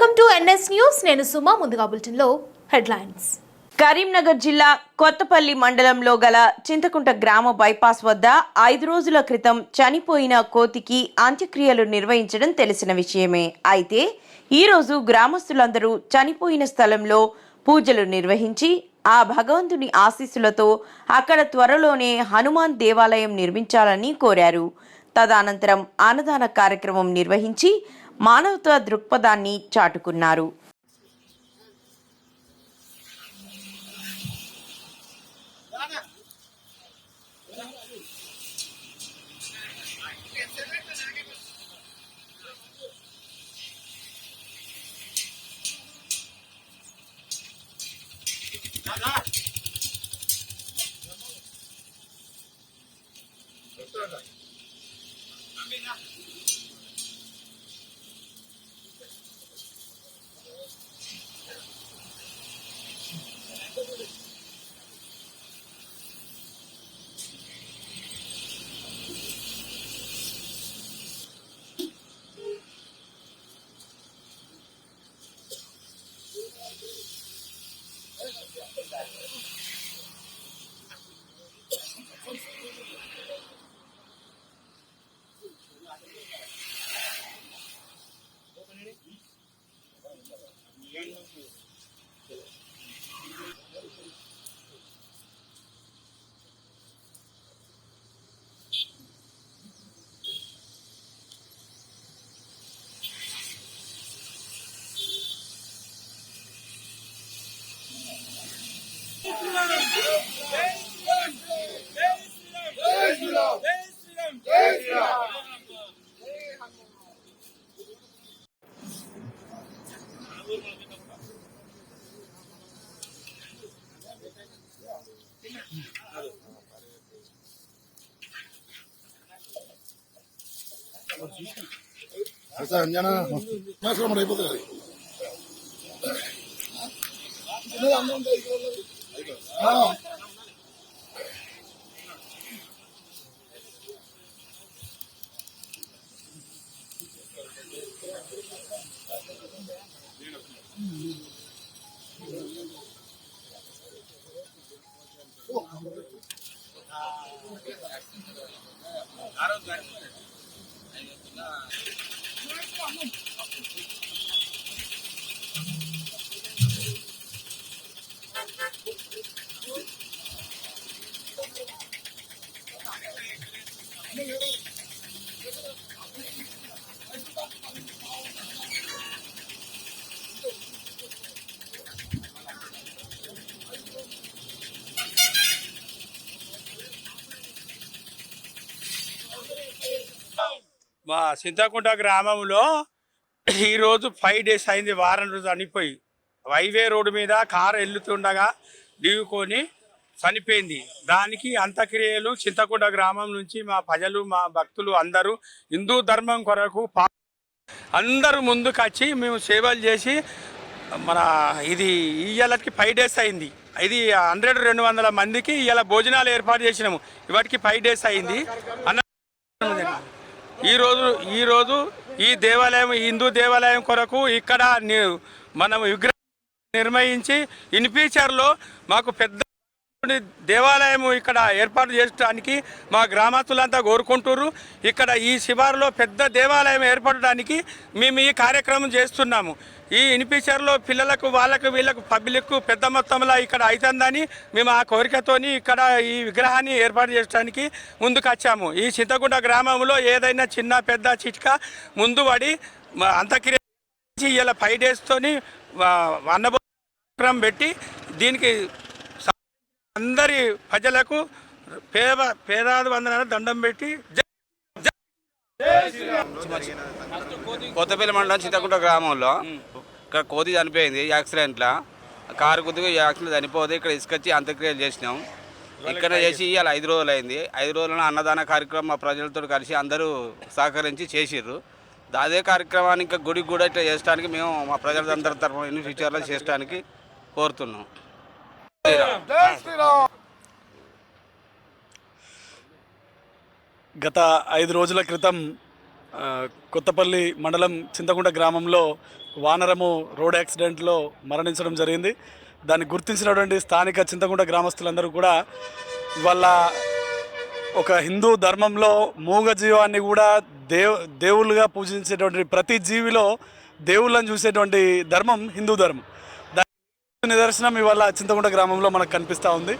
Welcome to NS news. నేను సుమా ముందుగా బులెటిన్లో హెడ్లైన్స్. కరీంనగర్ జిల్లా కొత్తపల్లి మండలంలో గల చింతకుంట గ్రామ బైపాస్ వద్ద ఐదు రోజుల క్రితం చనిపోయిన కోతికి అంత్యక్రియలు నిర్వహించడం తెలిసిన విషయమే. అయితే ఈ రోజు గ్రామస్తులందరూ చనిపోయిన స్థలంలో పూజలు నిర్వహించి ఆ భగవంతుని ఆశీస్సులతో అక్కడ త్వరలోనే హనుమాన్ దేవాలయం నిర్మించాలని కోరారు. తదనంతరం అన్నదాన కార్యక్రమం నిర్వహించి మానవత్వ దృక్పథాన్ని చాటుకున్నారు. సార్ అంజనా 어. 나름 잘 알겠구나. మా సింతకుంట గ్రామంలో ఈరోజు ఫైవ్ డేస్ అయింది వారం రోజు చనిపోయి హైవే రోడ్డు మీద కారు వెళ్తుండగా దిగుకొని చనిపోయింది. దానికి అంత్యక్రియలు చింతకుంట గ్రామం నుంచి మా ప్రజలు మా భక్తులు అందరూ హిందూ ధర్మం కొరకు అందరూ ముందుకొచ్చి మేము సేవలు చేసి మన ఇది ఇయ్యాలకి ఫైవ్ డేస్ అయింది. ఇది హండ్రెడ్ రెండు వందల మందికి ఇవాళ భోజనాలు ఏర్పాటు చేసినాము. ఇవాటికి ఫైవ్ డేస్ అయింది. అన్న ఈరోజు ఈరోజు ఈ దేవాలయం హిందూ దేవాలయం కొరకు ఇక్కడ మనం విగ్రహం నిర్మించి ఇన్ ఫ్యూచర్లో మాకు పెద్ద దేవాలయం ఇక్కడ ఏర్పాటు చేయడానికి మా గ్రామస్తులంతా కోరుకుంటున్నారు ఇక్కడ ఈ శివారులో పెద్ద దేవాలయం ఏర్పడడానికి మేము ఈ కార్యక్రమం చేస్తున్నాము. ఈ ఇన్ఫ్యూచర్లో పిల్లలకు వాళ్ళకు వీళ్ళకు పబ్లిక్ పెద్ద మొత్తంలో ఇక్కడ అవుతుందని మేము ఆ కోరికతోని ఇక్కడ ఈ విగ్రహాన్ని ఏర్పాటు చేయడానికి ముందుకు వచ్చాము ఈ చింతకుంట గ్రామంలో ఏదైనా చిన్న పెద్ద చిట్క ముందు పడి అంతక్రియ ఇలా ఫైవ్ డేస్తోని అన్నభోజనం పెట్టి దీనికి అందరి ప్రజలకు పేద పేదాది వందనాలు దండం పెట్టి కొత్తపల్లి మండలం చింతకుంట గ్రామంలో ఇక్కడ కోతి చనిపోయింది యాక్సిడెంట్లో. కారు గుద్దుకు యాక్సిడెంట్ చనిపోతే ఇక్కడ ఇసుకొచ్చి అంత్యక్రియలు చేసినాం. ఇక్కడ చేసి ఇవాళ ఐదు రోజులు అయింది. ఐదు రోజుల అన్నదాన కార్యక్రమం మా ప్రజలతో కలిసి అందరూ సహకరించి చేసిర్రు. అదే కార్యక్రమాన్ని ఇంకా గుడికి కూడా ఇట్లా చేయడానికి మేము మా ప్రజలందరి తరఫున ఇన్ని ఫ్యూచర్లో చేయడానికి కోరుతున్నాం. గత ఐదు రోజుల క్రితం కొత్తపల్లి మండలం చింతకుంట గ్రామంలో వానరము రోడ్ యాక్సిడెంట్లో మరణించడం జరిగింది. దాన్ని గుర్తించినటువంటి స్థానిక చింతకుంట గ్రామస్తులందరూ కూడా వాళ్ళ ఒక హిందూ ధర్మంలో మూగ జీవాన్ని కూడా దేవ్ దేవుళ్ళుగా పూజించేటువంటి ప్రతి జీవిలో దేవుళ్ళని చూసేటువంటి ధర్మం హిందూ ధర్మం. నిదర్శనం ఇవాళ చింతకుంట గ్రామంలో మనకు కనిపిస్తూ ఉంది.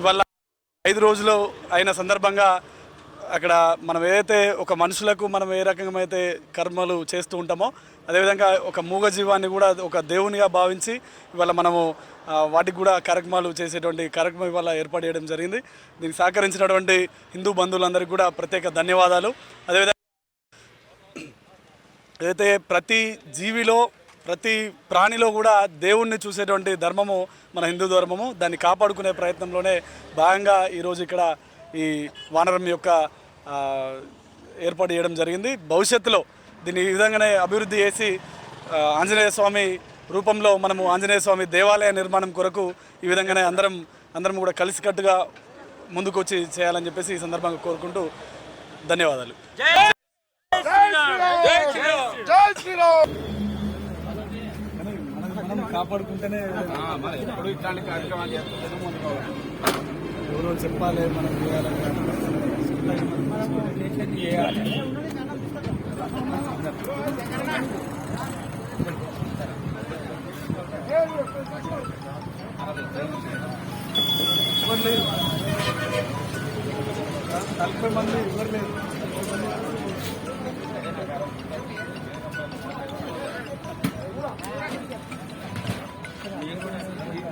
ఇవాళ ఐదు రోజులు అయిన సందర్భంగా అక్కడ మనం ఏదైతే ఒక మనుషులకు మనం ఏ రకంగా అయితే కర్మలు చేస్తూ ఉంటామో అదేవిధంగా ఒక మూగ జీవాన్ని కూడా ఒక దేవునిగా భావించి ఇవాళ మనము వాటికి కూడా కార్యక్రమాలు చేసేటువంటి కార్యక్రమం ఇవాళ ఏర్పాటు చేయడం జరిగింది. దీనికి సహకరించినటువంటి హిందూ బంధువులందరికీ కూడా ప్రత్యేక ధన్యవాదాలు. అదేవిధంగా ఏదైతే ప్రతి జీవిలో ప్రతి ప్రాణిలో కూడా దేవుణ్ణి చూసేటువంటి ధర్మము మన హిందూ ధర్మము. దాన్ని కాపాడుకునే ప్రయత్నంలోనే భాగంగా ఈరోజు ఇక్కడ ఈ వానరం యొక్క ఏర్పాటు చేయడం జరిగింది. భవిష్యత్తులో దీన్ని ఈ విధంగానే అభివృద్ధి చేసి ఆంజనేయ స్వామి రూపంలో మనము ఆంజనేయ స్వామి దేవాలయ నిర్మాణం కొరకు ఈ విధంగానే అందరం అందరం కూడా కలిసికట్టుగా ముందుకు వచ్చి చేయాలని చెప్పేసి ఈ సందర్భంగా కోరుకుంటూ ధన్యవాదాలు. కాపాడుకుంటేనే ఇప్పుడు ఇట్లాంటి కార్యక్రమాలు ఎవరో చెప్పాలి మనం నలభై మంది ఎవరు లేరు.